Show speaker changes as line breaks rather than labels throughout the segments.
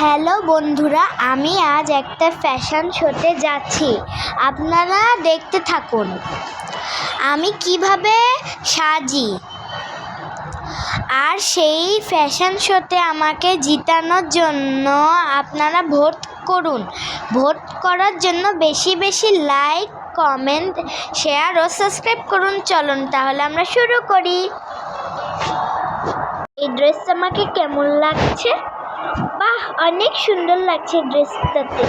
Hello বন্ধুরা, আমি আজ একটা ফ্যাশন শোতে যাচ্ছি। আপনারা দেখতে থাকুন। আমি কীভাবে সাজি? আর সেই ফ্যাশন শোতে আমাকে জিতানোর জন্য আপনারা ভোট করুন। ভোট করার জন্য বেশি বেশি লাইক কমেন্ট শেয়ার ও সাবস্ক্রাইব করুন। চলুন তাহলে আমরা শুরু করি। এই ড্রেসটা আমাকে কেমন লাগছে? বাহ, অনেক সুন্দর লাগছে ড্রেসটাতে।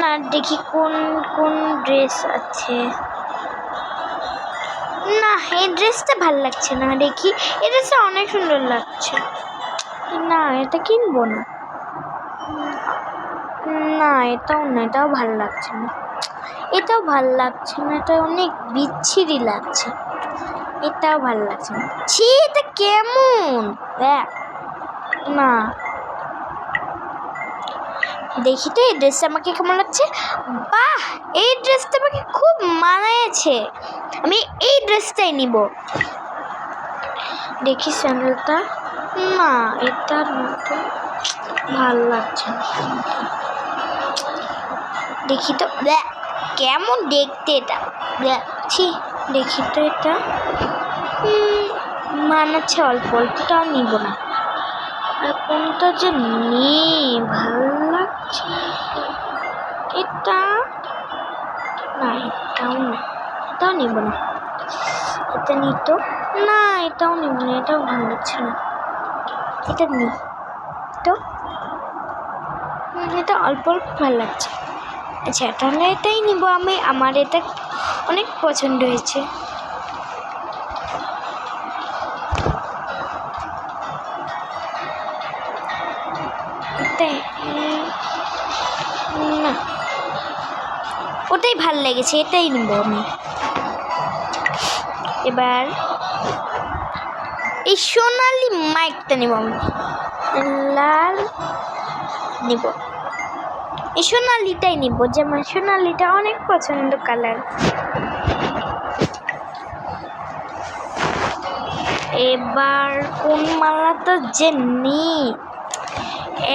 না দেখি কোন কোন ড্রেস আছে। না, এই ড্রেসটা ভালো লাগছে না, দেখি। এই ড্রেসটা অনেক সুন্দর লাগছে। না, এটা কিনবো না। না, এটাও না, এটাও ভালো লাগছে না। এটাও ভালো লাগছে না, এটা অনেক বিচ্ছিরি লাগছে। এটাও ভালো লাগছে না। ছি, এটা কেমন? দেখ। না। দেখি তো, এই ড্রেসটা আমাকে কেমন লাগছে? বাহ! এই ড্রেসটা আমাকে খুব মানায়েছে। আমি এই ড্রেসটাই নিব। দেখি স্যান্ডেলটা না এটার মতো ভালো লাগছে দেখি তো কেমন দেখতে এটা। ছি, দেখি তো এটা। মানাচ্ছে অল্প, অল্পটাও নিব না। কোনটা যে নেই, ভালো লাগছে। এটা? না, এটাও না, এটাও নিব না। এটা নিত না, এটাও নিব না, এটাও ভালো লাগছে না। এটা নি তো? এটা অল্প অল্প ভালো লাগছে। আচ্ছা তাহলে এটাই নিব আমি, আমার এটা অনেক পছন্দ হয়েছে। ওটাই ভালো লেগেছে, এটাই নেব আমি। এবার এই সোনালি মাইকটা নেব আমি। লাল নেব। এই সোনালিটাই নিব যেমন সোনালিটা অনেক পছন্দ কালার। এবার কোন মালাটা যে নিই,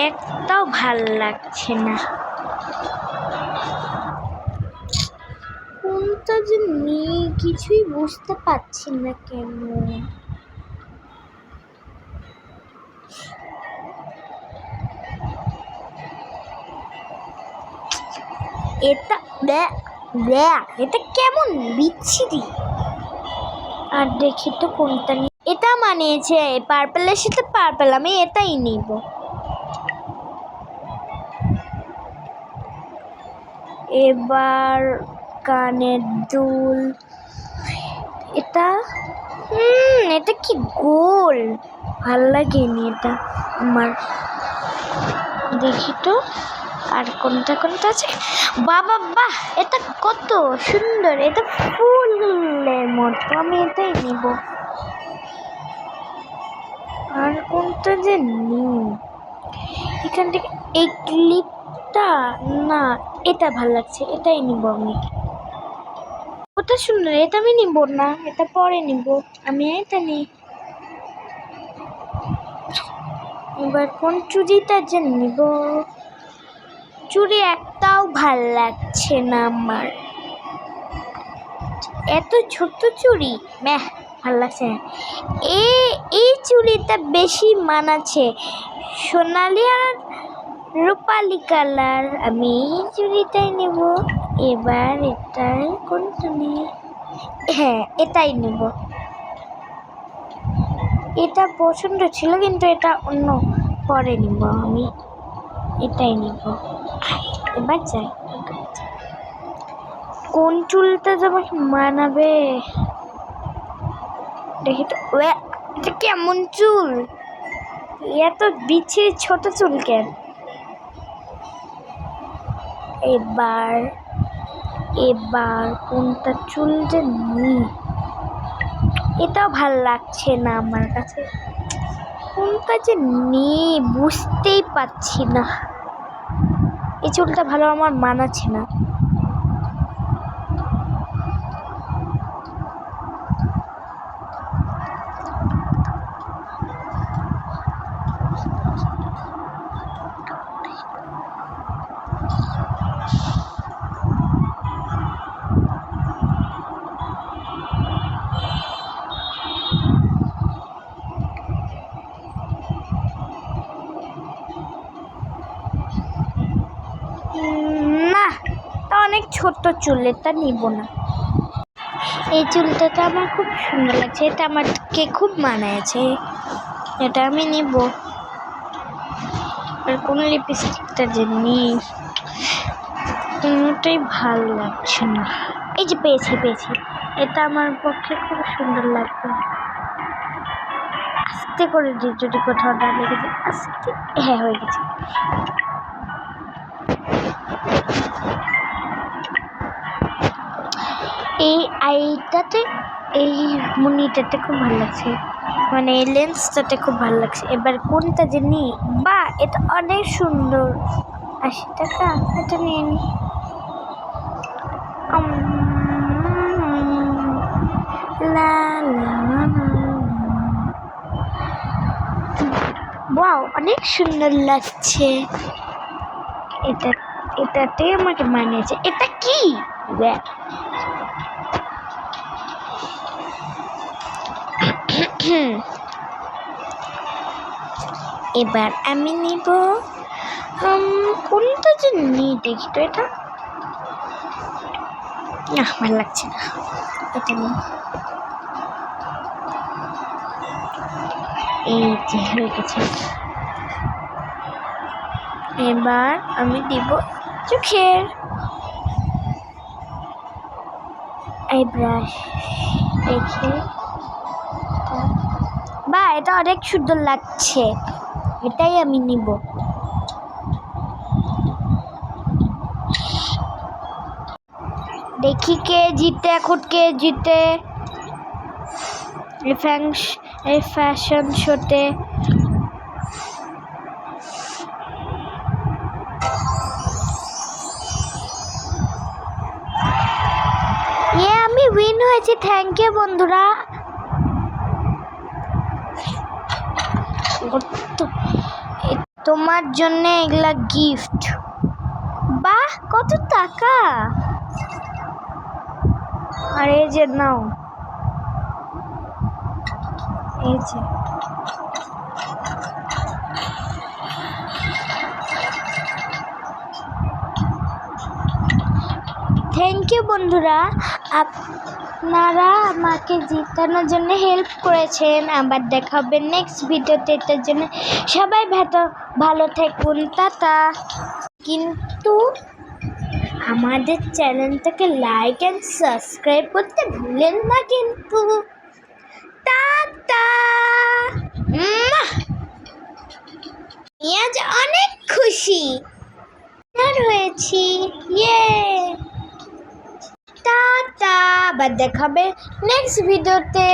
একটাও ভালো লাগছে না। যে নেই কিছুই বুঝতে পারছি না কেন। এটা এটা কেমন বিচ্ছিরি। আর দেখি তো কোনটা এটা মানিয়েছে পার্পেলের সাথে পার্পেল আমি এটাই নিব। এবার কানের দুল। এটা, হুম, এটা কি গোল? ভালো লাগেনি এটা আমার। দেখি তো, আর কোনটা কোনটা আছে? বাবা, বাহ, এটা কত সুন্দর, এটা ফুলের মতো আমি এটাই নিব। আর কোনটা যে নিই? এখান থেকে এই ক্লিপটা না, এটা ভালো লাগছে, এটাই নিব আমি। ওটা সুন্দর এটা আমি নিব না, এটা পরে নিব। আমি এটা নিই। এবার কোন চুড়িটা যে নিব? চুড়ি একটাও ভালো লাগছে না আমার। এত ছোট চুড়ি? ম্যাহ, ভালো লাগছে না। এই এই চুড়িটা বেশি মানাচ্ছে সোনালি আর রূপালি কালার। আমি এই চুড়িটাই নেব। এবার এটাই কোনটা নিই হ্যাঁ এটাই নেব। এটা পছন্দ ছিল কিন্তু এটা অন্য পরে নিব আমি। এটাই নিব। এবার যাই। কোন চুলটা যে আমাকে মানাবে? দেখি তো। এটা কেমন চুল? এত বিচ্ছিরি ছোট চুল কেন? এবার এবার কোনটা চুল যে নিই? এটাও ভালো লাগছে না আমার কাছে। কোনটা যে নেই বুঝতেই পারছি না। এই চুলটা ভালো আমার মানাচ্ছে না উম, না তা অনেক ছোট্ট চুল এটা নিব না। এই চুলটা তো আমার খুব সুন্দর লাগছে, এটা আমাকে খুব মানায় এটা আমি নিব। আর কোন লিপস্টিকটা যে নিই, কোনোটাই ভালো লাগছে না। এই যে পেয়েছি পেয়েছি। এটা আমার পক্ষে খুব সুন্দর লাগবে। আস্তে করে দিই যদি কোথাও না লেগেছে আস্তে হ্যাঁ হয়ে গেছে। এই আইটাতে, এই মুনিটাতে খুব ভালো লাগছে। মানে এই লেন্সটাতে খুব ভালো লাগছে। এবার কোনটা যে নিই? বা, এটা অনেক সুন্দর। আশি টাকা, এটা নিয়ে নি। ওয়াও, অনেক সুন্দর লাগছে। এটা এটাতে আমাকে মানিয়েছে এটা কি? দেখ। এবার আমি নিব কোনটা যে নিই দেখি তো এটা। না ভালো লাগছে না। এটা নিই। এই যে, হয়ে গেছে। এবার আমি দিব চোখের। এই ব্রাশ দেখি। বা এটা অনেক সুন্দর লাগছে। এটাই আমি নিব। দেখি কে জিতে, এখন কে জিতে। এই ফ্যাশন শোতে। আমি উইন হয়েছি, থ্যাংক ইউ বন্ধুরা ও তো- এ- তোমার জন্য এগুলা গিফট বাহ, কত টাকা! আর এই যে নাও। এই যে। থ্যাংক ইউ বন্ধুরা। আপনারা আমাকে জিতানোর জন্য হেল্প করেছেন। আবার দেখা হবে নেক্সট ভিডিওতে। এটার জন্য সবাই ভালো থাকুন। টাটা। কিন্তু আমাদের চ্যানেলটাকে লাইক অ্যান্ড সাবস্ক্রাইব করতে ভুলেন না কিন্তু। আজ অনেক খুশি। হয়েছি ইয়ে। টাটা। আবার দেখাবে নেক্সট ভিডিওতে